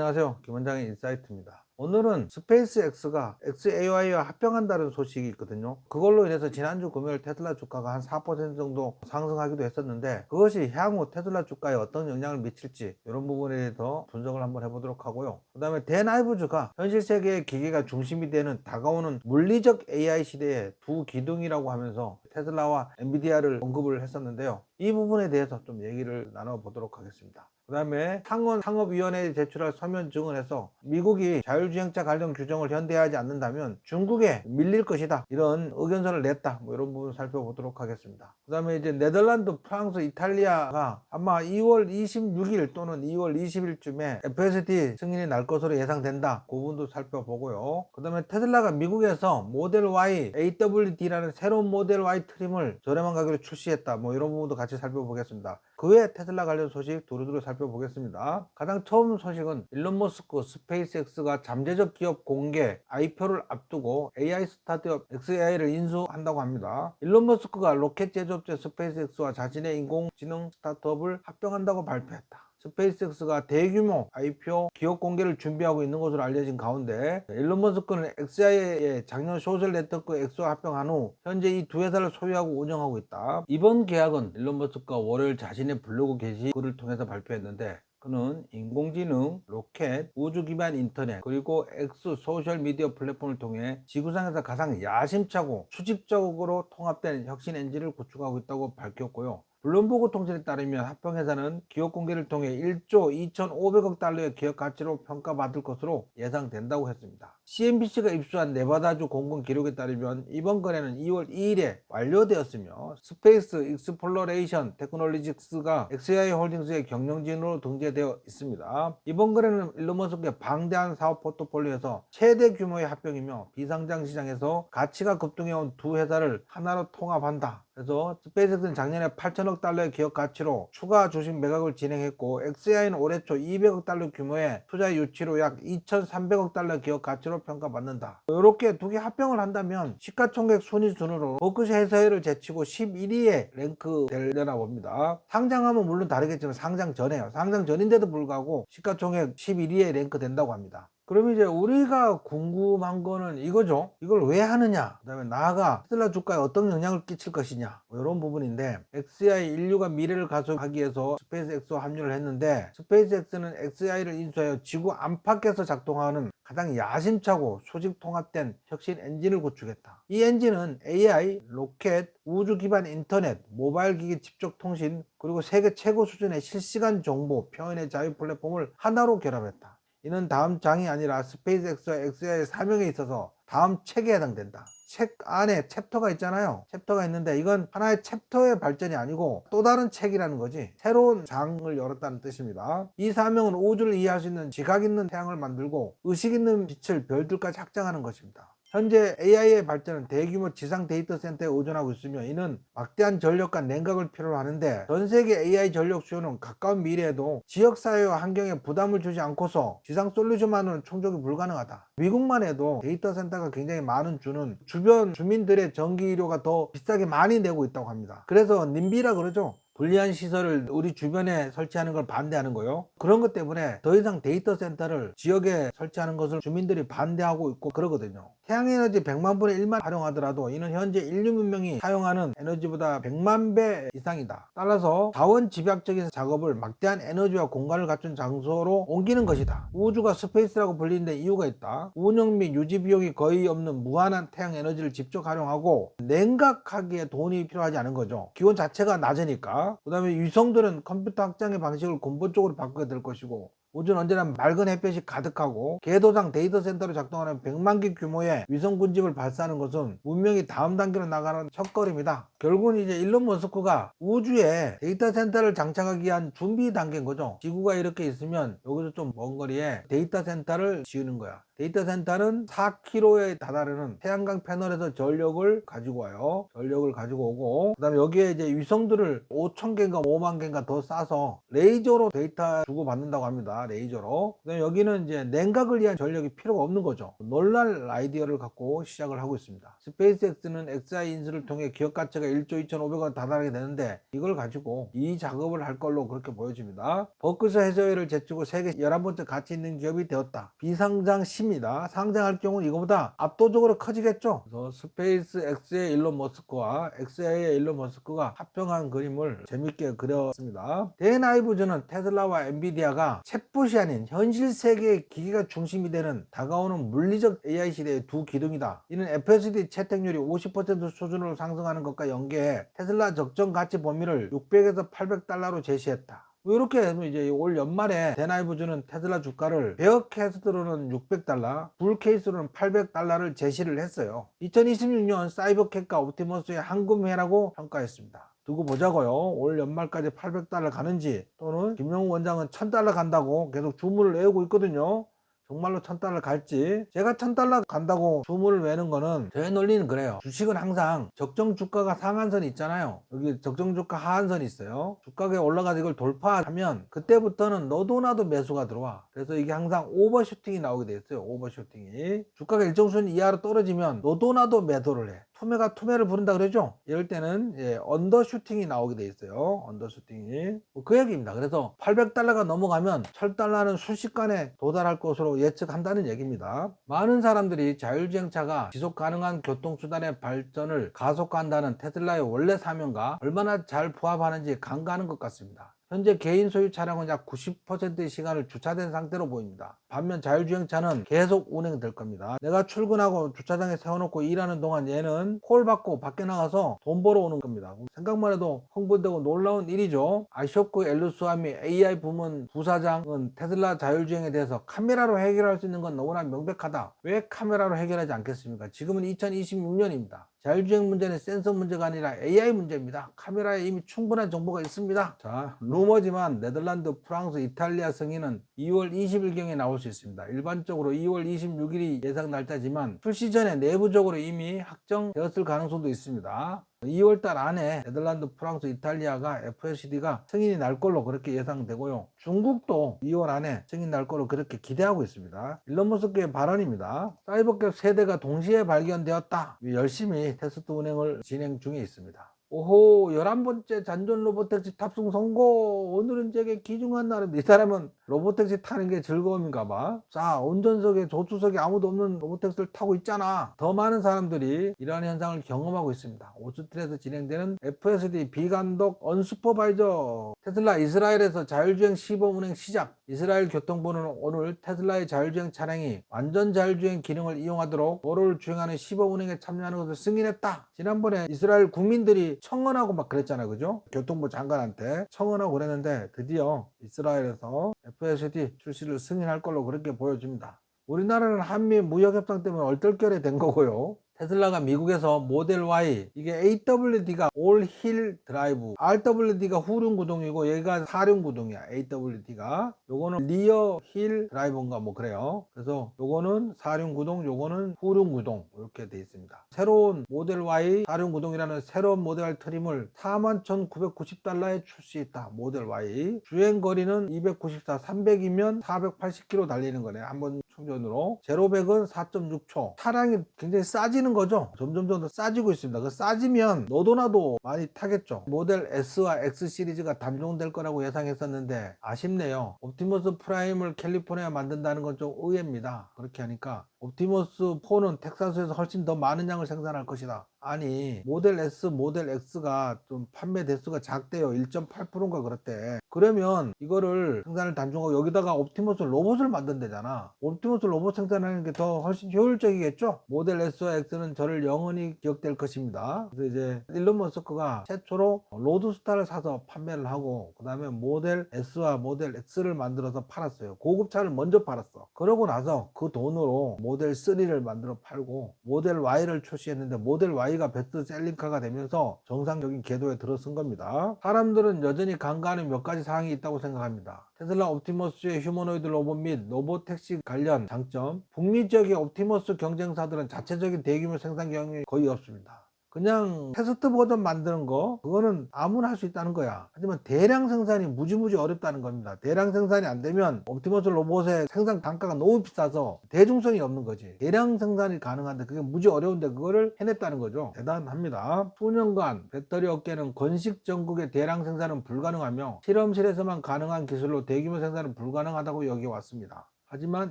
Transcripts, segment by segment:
안녕하세요. 김원장의 인사이트입니다. 오늘은 스페이스X가 XAI와 합병한다는 소식이 있거든요. 그걸로 인해서 지난주 금요일 테슬라 주가가 한 4% 정도 상승하기도 했었는데 그것이 향후 테슬라 주가에 어떤 영향을 미칠지 이런 부분에 대해서 분석을 한번 해보도록 하고요. 그 다음에 데나이브즈가 현실 세계의 기계가 중심이 되는 다가오는 물리적 AI 시대의 두 기둥이라고 하면서 테슬라와 엔비디아를 언급을 했었는데요. 이 부분에 대해서 좀 얘기를 나눠보도록 하겠습니다. 그 다음에 상원 상업위원회에 제출할 서면 증언에서 미국이 자율주행차 관련 규정을 현대화하지 않는다면 중국에 밀릴 것이다. 이런 의견서를 냈다. 뭐 이런 부분 살펴보도록 하겠습니다. 그 다음에 이제 네덜란드 프랑스 이탈리아가 아마 2월 26일 또는 2월 20일쯤에 FSD 승인이 날 것으로 예상된다. 그 부분도 살펴보고요. 그 다음에 테슬라가 미국에서 모델 Y AWD라는 새로운 모델 Y 트림을 저렴한 가격에 출시했다. 뭐 이런 부분도 같이 살펴보겠습니다 그 외 테슬라 관련 소식 두루두루 살펴보겠습니다. 가장 처음 소식은 일론 머스크 스페이스X가 잠재적 기업 공개 IPO를 앞두고 AI 스타트업 XAI를 인수한다고 합니다. 일론 머스크가 로켓 제조업체 스페이스X와 자신의 인공지능 스타트업을 합병한다고 발표했다. 스페이스X가 대규모 IPO 기업 공개를 준비하고 있는 것으로 알려진 가운데 일론 머스크는 XAI의 작년 소셜 네트워크 엑소와 합병한 후 현재 이 두 회사를 소유하고 운영하고 있다. 이번 계약은 일론 머스크가 월요일 자신의 블로그 게시 글을 통해서 발표했는데 그는 인공지능, 로켓, 우주 기반 인터넷, 그리고 X 소셜 미디어 플랫폼을 통해 지구상에서 가장 야심차고 수직적으로 통합된 혁신 엔진을 구축하고 있다고 밝혔고요. 블룸버그 통신에 따르면 합병회사는 기업 공개를 통해 1조 2,500억 달러의 기업 가치로 평가받을 것으로 예상된다고 했습니다. CNBC가 입수한 네바다주 공군 기록에 따르면 이번 거래는 2월 2일에 완료되었으며 스페이스 익스플로레이션 테크놀리직스가 XAI 홀딩스의 경영진으로 등재되어 있습니다. 이번 거래는 일론 머스크의 방대한 사업 포트폴리오에서 최대 규모의 합병이며 비상장 시장에서 가치가 급등해온 두 회사를 하나로 통합한다. 그래서 스페이스X는 작년에 8천억 달러의 기업 가치로 추가 주식 매각을 진행했고 XAI는 올해 초 200억 달러 규모의 투자 유치로 약 2,300억 달러 기업 가치로 평가 받는다. 이렇게 두 개 합병을 한다면 시가총액 순위 순으로 버크셔 해서회를 제치고 11위에 랭크 되려나 봅니다. 상장하면 물론 다르겠지만 상장 전에요. 상장 전인데도 불구하고 시가총액 11위에 랭크 된다고 합니다. 그럼 이제 우리가 궁금한 거는 이거죠. 이걸 왜 하느냐. 그 다음에 나아가 테슬라 주가에 어떤 영향을 끼칠 것이냐. 뭐 이런 부분인데 XAI 인류가 미래를 가속하기 위해서 스페이스X와 합류를 했는데 스페이스X는 XAI를 인수하여 지구 안팎에서 작동하는 가장 야심차고 수직 통합된 혁신 엔진을 구축했다. 이 엔진은 AI, 로켓, 우주 기반 인터넷, 모바일 기기 집적 통신, 그리고 세계 최고 수준의 실시간 정보, 표현의 자유 플랫폼을 하나로 결합했다. 이는 다음 장이 아니라 스페이스X와 XAI의 사명에 있어서 다음 책에 해당된다. 책 안에 챕터가 있잖아요. 챕터가 있는데 이건 하나의 챕터의 발전이 아니고 또 다른 책이라는 거지. 새로운 장을 열었다는 뜻입니다. 이 사명은 우주를 이해할 수 있는 지각 있는 태양을 만들고 의식 있는 빛을 별들까지 확장하는 것입니다. 현재 AI의 발전은 대규모 지상 데이터 센터에 의존하고 있으며 이는 막대한 전력과 냉각을 필요로 하는데 전 세계 AI 전력 수요는 가까운 미래에도 지역 사회와 환경에 부담을 주지 않고서 지상 솔루션만으로는 충족이 불가능하다. 미국만 해도 데이터 센터가 굉장히 많은 주는 주변 주민들의 전기료 가 더 비싸게 많이 내고 있다고 합니다. 그래서 님비라 그러죠. 불리한 시설을 우리 주변에 설치하는 걸 반대하는 거요. 그런 것 때문에 더 이상 데이터 센터를 지역에 설치하는 것을 주민들이 반대하고 있고 그러거든요. 태양에너지 100만 분의 1만 활용하더라도 이는 현재 인류 문명이 사용하는 에너지보다 100만 배 이상이다. 따라서 자원 집약적인 작업을 막대한 에너지와 공간을 갖춘 장소로 옮기는 것이다. 우주가 스페이스라고 불리는 데 이유가 있다. 운영 및 유지 비용이 거의 없는 무한한 태양 에너지를 직접 활용하고 냉각하기에 돈이 필요하지 않은 거죠. 기온 자체가 낮으니까. 그 다음에 위성들은 컴퓨터 확장의 방식을 근본적으로 바꾸게 될 것이고 우주는 언제나 맑은 햇볕이 가득하고 궤도상 데이터 센터로 작동하는 100만 개 규모의 위성 군집을 발사하는 것은 문명이 다음 단계로 나가는 첫걸음이다. 결국은 이제 일론 머스크가 우주에 데이터 센터를 장착하기 위한 준비 단계인 거죠. 지구가 이렇게 있으면 여기서 좀 먼 거리에 데이터 센터를 지으는 거야. 데이터 센터는 4km에 다다르는 태양광 패널에서 전력을 가지고 와요. 전력을 가지고 오고 그다음에 여기에 이제 위성들을 5천 개인가 5만 개인가 더 싸서 레이저로 데이터 주고 받는다고 합니다. 레이저로. 그다음에 여기는 이제 냉각을 위한 전력이 필요가 없는 거죠. 놀랄 아이디어를 갖고 시작을 하고 있습니다. 스페이스X는 XI 인수를 통해 기업 가치가 1조 2,500원 다다르게 되는데 이걸 가지고 이 작업을 할 걸로 그렇게 보여집니다. 버크스 해저회를 제치고 세계 11번째 가치 있는 기업이 되었다. 비상장 10 큽니다. 상장할 경우 이거보다 압도적으로 커지겠죠. 그래서 스페이스 X의 일론 머스크와 XAI의 일론 머스크가 합병한 그림을 재밌게 그렸습니다. 대나이브즈는 테슬라와 엔비디아가 챗봇이 아닌 현실 세계의 기기가 중심이 되는 다가오는 물리적 AI 시대의 두 기둥이다. 이는 FSD 채택률이 50% 수준으로 상승하는 것과 연계해 테슬라 적정 가치 범위를 600에서 800달러로 제시했다. 뭐 이렇게 해서 이제 올 연말에 데나이브즈는 테슬라 주가를 베어 캐스트로는 600달러, 불 케이스로는 800달러를 제시를 했어요. 2026년 사이버캣과 옵티머스의 한금회라고 평가했습니다. 두고 보자고요. 올 연말까지 800달러 가는지 또는 김영우 원장은 1000달러 간다고 계속 주문을 외우고 있거든요. 정말로 1000달러 갈지. 제가 1000달러 간다고 주문을 외는 거는 저의 논리는 그래요. 주식은 항상 적정 주가가 상한선이 있잖아요. 여기 적정 주가 하한선이 있어요. 주가가 올라가서 이걸 돌파하면 그때부터는 너도 나도 매수가 들어와. 그래서 이게 항상 오버슈팅이 나오게 돼 있어요 오버슈팅이. 주가가 일정 수준 이하로 떨어지면 너도 나도 매도를 해 투매가 투매를 부른다 그러죠? 이럴 때는 예, 언더슈팅이 나오게 돼 있어요. 언더슈팅이. 뭐 그 얘기입니다. 그래서 800달러가 넘어가면 1000달러는 순식간에 도달할 것으로 예측한다는 얘기입니다. 많은 사람들이 자율주행차가 지속 가능한 교통수단의 발전을 가속화한다는 테슬라의 원래 사명과 얼마나 잘 부합하는지 간과하는 것 같습니다 현재 개인 소유 차량은 약 90%의 시간을 주차된 상태로 보입니다. 반면 자율주행차는 계속 운행될 겁니다. 내가 출근하고 주차장에 세워놓고 일하는 동안 얘는 콜 받고 밖에 나가서 돈 벌어 오는 겁니다. 생각만 해도 흥분되고 놀라운 일이죠. 아쇼크 엘루스와미 AI 부문 부사장은 테슬라 자율주행에 대해서 카메라로 해결할 수 있는 건 너무나 명백하다. 왜 카메라로 해결하지 않겠습니까? 지금은 2026년입니다. 자율주행 문제는 센서 문제가 아니라 AI 문제입니다. 카메라에 이미 충분한 정보가 있습니다. 자, 루머지만 네덜란드, 프랑스, 이탈리아 승인은 2월 20일경에 나올 수 있습니다. 일반적으로 2월 26일이 예상 날짜지만 출시 전에 내부적으로 이미 확정되었을 가능성도 있습니다. 2월달 안에 네덜란드, 프랑스, 이탈리아가 FSD가 승인이 날 걸로 그렇게 예상되고요. 중국도 2월 안에 승인 날 걸로 그렇게 기대하고 있습니다. 일론 머스크의 발언입니다. 사이버캡 세대가 동시에 발견되었다. 열심히 테스트 운행을 진행 중에 있습니다. 오호 11번째 잔존 로보택시 탑승 성공 오늘은 제게 귀중한 날입니다 이 사람은 로보택시 타는 게 즐거움인가 봐 자 운전석에 조수석에 아무도 없는 로보택시를 타고 있잖아. 더 많은 사람들이 이러한 현상을 경험하고 있습니다. 오스트리아에서 진행되는 FSD 비감독 언슈퍼바이저. 테슬라 이스라엘에서 자율주행 시범 운행 시작. 이스라엘 교통부는 오늘 테슬라의 자율주행 차량이 완전 자율주행 기능을 이용하도록 도로를 주행하는 시범 운행에 참여하는 것을 승인했다. 지난번에 이스라엘 국민들이 청원하고 막 그랬잖아요. 그죠? 교통부 장관한테 청원하고 그랬는데 드디어 이스라엘에서 FSD 출시를 승인할 걸로 그렇게 보여집니다. 우리나라는 한미 무역협상 때문에 얼떨결에 된 거고요. 테슬라가 미국에서 모델 Y 이게 AWD가 올힐 드라이브 RWD가 후륜 구동이고 얘가 사륜 구동이야 AWD가. 요거는 리어 힐 드라이브인가 뭐 그래요. 그래서 요거는 사륜 구동 요거는 후륜 구동 이렇게 돼 있습니다. 새로운 모델 Y 사륜 구동이라는 새로운 모델 트림을 41,990달러에 출시했다 모델 Y. 주행 거리는 294 300이면 480km 달리는 거네. 한번 충전으로. 제로백은 4.6초. 차량이 굉장히 싸지는 거죠? 점점점 더 싸지고 있습니다. 그 싸지면 너도 나도 많이 타겠죠? 모델 S와 X 시리즈가 단종될 거라고 예상했었는데 아쉽네요. 옵티머스 프라임을 캘리포니아에 만든다는 건 좀 의외입니다. 그렇게 하니까 옵티머스 4는 텍사스에서 훨씬 더 많은 양을 생산할 것이다 아니 모델 S, 모델 X가 좀 판매 대수가 작대요. 1.8%인가 그렇대. 그러면 이거를 생산을 단종하고 여기다가 옵티머스 로봇을 만든대잖아. 옵티머스 로봇 생산하는 게 더 훨씬 효율적이겠죠? 모델 S와 X는 저를 영원히 기억될 것입니다. 그래서 이제 일론 머스크가 최초로 로드스타를 사서 판매를 하고 그 다음에 모델 S와 모델 X를 만들어서 팔았어요. 고급차를 먼저 팔았어. 그러고 나서 그 돈으로 모델 3를 만들어 팔고 모델 Y를 출시했는데 모델 Y Y가 베스트셀링카가 되면서 정상적인 궤도에 들어선 겁니다. 사람들은 여전히 간과하는 몇 가지 사항이 있다고 생각합니다. 테슬라 옵티머스의 휴머노이드 로봇 및 로봇 택시 관련 장점 북미 지역의 옵티머스 경쟁사들은 자체적인 대규모 생산 경험이 거의 없습니다. 그냥 테스트 버전 만드는 거 그거는 아무나 할 수 있다는 거야. 하지만 대량 생산이 무지무지 어렵다는 겁니다. 대량 생산이 안 되면 옵티머스 로봇의 생산 단가가 너무 비싸서 대중성이 없는 거지. 대량 생산이 가능한데 그게 무지 어려운데 그거를 해냈다는 거죠. 대단합니다. 수년간 배터리 업계는 건식 전국의 대량 생산은 불가능하며 실험실에서만 가능한 기술로 대규모 생산은 불가능하다고 여겨왔습니다 하지만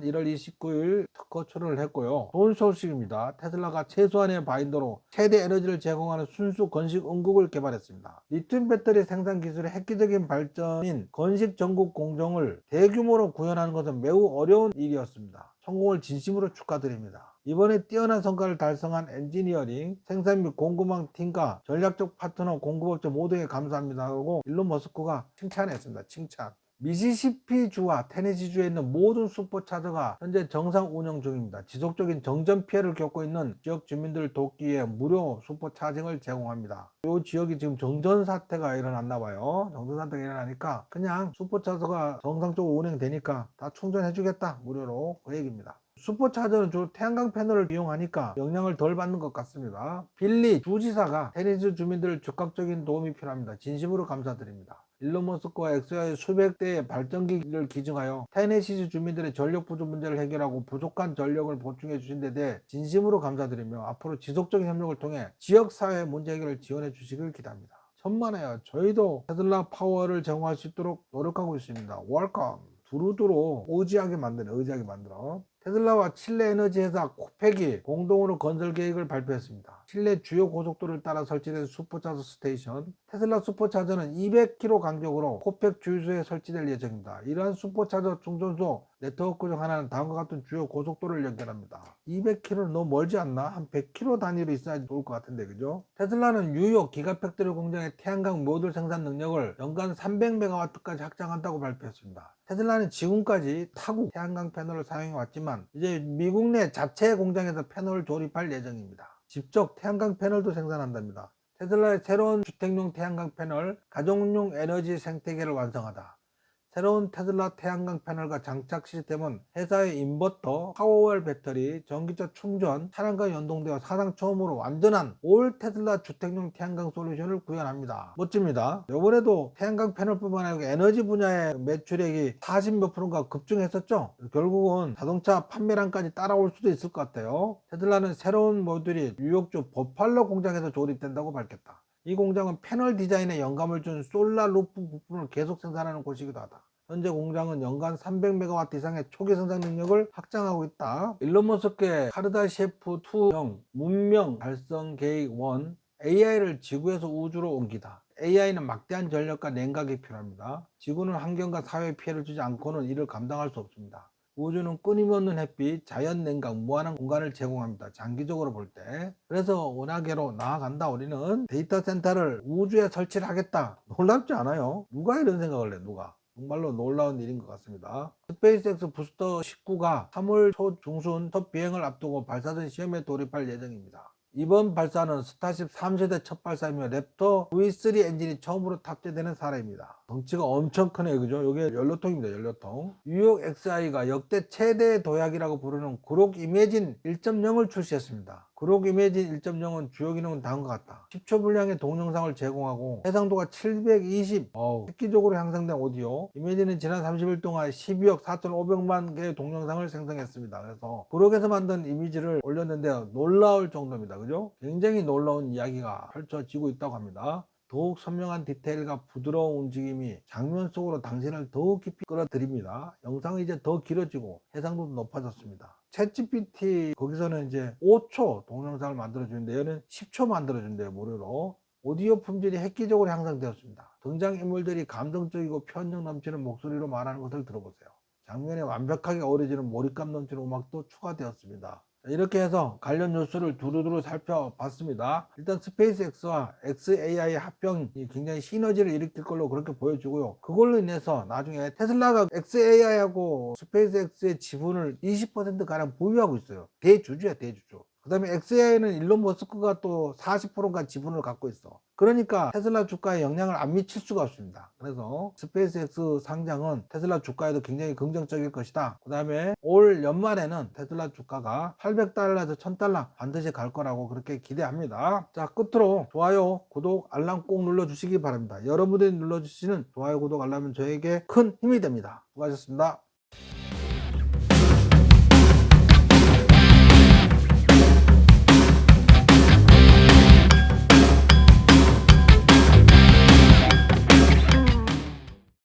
1월 29일 특허 출원을 했고요. 좋은 소식입니다. 테슬라가 최소한의 바인더로 최대 에너지를 제공하는 순수 건식 응급을 개발했습니다. 리튬 배터리 생산 기술의 획기적인 발전인 건식 전국 공정을 대규모로 구현하는 것은 매우 어려운 일이었습니다. 성공을 진심으로 축하드립니다. 이번에 뛰어난 성과를 달성한 엔지니어링, 생산 및 공급망 팀과 전략적 파트너 공급업체 모두에게 감사합니다 하고 일론 머스크가 칭찬했습니다. 칭찬. 미시시피주와 테네시주에 있는 모든 슈퍼차저가 현재 정상 운영 중입니다. 지속적인 정전 피해를 겪고 있는 지역 주민들을 돕기 위해 무료 슈퍼차징을 제공합니다. 이 지역이 지금 정전 사태가 일어났나 봐요. 정전 사태가 일어나니까 그냥 슈퍼차저가 정상적으로 운행되니까 다 충전해 주겠다. 무료로 그 얘기입니다. 슈퍼차저는 주로 태양광 패널을 이용하니까 영향을 덜 받는 것 같습니다. 빌리 주지사가 테니스 주민들 적극적인 도움이 필요합니다. 진심으로 감사드립니다. 일론 머스크와 엑소의 수백 대의 발전기를 기증하여 테네시주 주민들의 전력 부족 문제를 해결하고 부족한 전력을 보충해 주신 데 대해 진심으로 감사드리며 앞으로 지속적인 협력을 통해 지역사회 문제 해결을 지원해 주시길 기대합니다. 천만에요. 저희도 테슬라 파워를 제공할 수 있도록 노력하고 있습니다. 웰컴. 두루두루 오지하게 만드는 의지하게 만들어 테슬라와 칠레 에너지 회사 코펙이 공동으로 건설 계획을 발표했습니다. 칠레 주요 고속도로를 따라 설치된 슈퍼차저 스테이션 테슬라 슈퍼차저는 200km 간격으로 코펙 주유소에 설치될 예정입니다. 이러한 슈퍼차저 충전소 네트워크 중 하나는 다음과 같은 주요 고속도로를 연결합니다. 200km는 너무 멀지 않나? 한 100km 단위로 있어야지 좋을 것 같은데 그죠? 테슬라는 뉴욕 기가팩토리 공장의 태양광 모듈 생산 능력을 연간 300메가와트까지 확장한다고 발표했습니다. 테슬라는 지금까지 타국 태양광 패널을 사용해 왔지만 이제 미국 내 자체 공장에서 패널을 조립할 예정입니다. 직접 태양광 패널도 생산한답니다. 테슬라의 새로운 주택용 태양광 패널, 가정용 에너지 생태계를 완성하다. 새로운 테슬라 태양광 패널과 장착 시스템은 회사의 인버터, 파워웰 배터리, 전기차 충전, 차량과 연동되어 사상 처음으로 완전한 올 테슬라 주택용 태양광 솔루션을 구현합니다. 멋집니다. 이번에도 태양광 패널뿐만 아니라 에너지 분야의 매출액이 40몇 프로가 급증했었죠. 결국은 자동차 판매량까지 따라올 수도 있을 것 같아요. 테슬라는 새로운 모듈이 뉴욕주 버팔로 공장에서 조립된다고 밝혔다. 이 공장은 패널 디자인에 영감을 준 솔라 루프 부품을 계속 생산하는 곳이기도 하다. 현재 공장은 연간 300메가와트 이상의 초기 생산 능력을 확장하고 있다. 일론 머스크의 카르다 셰프 2형 문명 달성 계획 1 AI를 지구에서 우주로 옮기다. AI는 막대한 전력과 냉각이 필요합니다. 지구는 환경과 사회 피해를 주지 않고는 이를 감당할 수 없습니다. 우주는 끊임없는 햇빛, 자연 냉각, 무한한 공간을 제공합니다. 장기적으로 볼 때. 그래서 은하계로 나아간다. 우리는 데이터 센터를 우주에 설치를 하겠다. 놀랍지 않아요? 누가 이런 생각을 해? 누가? 정말로 놀라운 일인 것 같습니다. 스페이스X 부스터 19가 3월 초 중순 첫 비행을 앞두고 발사선 시험에 돌입할 예정입니다. 이번 발사는 스타쉽 3세대 첫 발사이며 랩터 V3 엔진이 처음으로 탑재되는 사례입니다. 덩치가 엄청 크네요. 그죠? 이게 연료통입니다. 연료통. 뉴욕 XI가 역대 최대 도약이라고 부르는 그록 이매진 1.0을 출시했습니다. 그록 이매진 1.0은 주요 기능은 다음과 같다. 10초 분량의 동영상을 제공하고 해상도가 720, 어우, 획기적으로 향상된 오디오. 이매진은 지난 30일 동안 12억 4,500만 개의 동영상을 생성했습니다. 그래서 그록에서 만든 이미지를 올렸는데요. 놀라울 정도입니다. 그죠? 굉장히 놀라운 이야기가 펼쳐지고 있다고 합니다. 더욱 선명한 디테일과 부드러운 움직임이 장면 속으로 당신을 더욱 깊이 끌어들입니다. 영상이 이제 더 길어지고 해상도도 높아졌습니다. 챗GPT 거기서는 이제 5초 동영상을 만들어주는데 얘는 10초 만들어준대요 무료로. 오디오 품질이 획기적으로 향상되었습니다. 등장인물들이 감동적이고 편력 넘치는 목소리로 말하는 것을 들어보세요. 장면에 완벽하게 어우러지는 몰입감 넘치는 음악도 추가되었습니다. 이렇게 해서 관련 뉴스를 두루두루 살펴봤습니다. 일단 스페이스X와 XAI의 합병이 굉장히 시너지를 일으킬 걸로 그렇게 보여지고요. 그걸로 인해서 나중에 테슬라가 XAI하고 스페이스X의 지분을 20%가량 보유하고 있어요. 대주주야, 대주주. 그 다음에 XAI는 일론 머스크가 또 40%가 지분을 갖고 있어. 그러니까 테슬라 주가에 영향을 안 미칠 수가 없습니다. 그래서 스페이스X 상장은 테슬라 주가에도 굉장히 긍정적일 것이다. 그 다음에 올 연말에는 테슬라 주가가 800달러에서 1000달러 반드시 갈 거라고 그렇게 기대합니다. 자, 끝으로 좋아요, 구독, 알람 꼭 눌러주시기 바랍니다. 여러분들이 눌러주시는 좋아요, 구독, 알람은 저에게 큰 힘이 됩니다. 수고하셨습니다.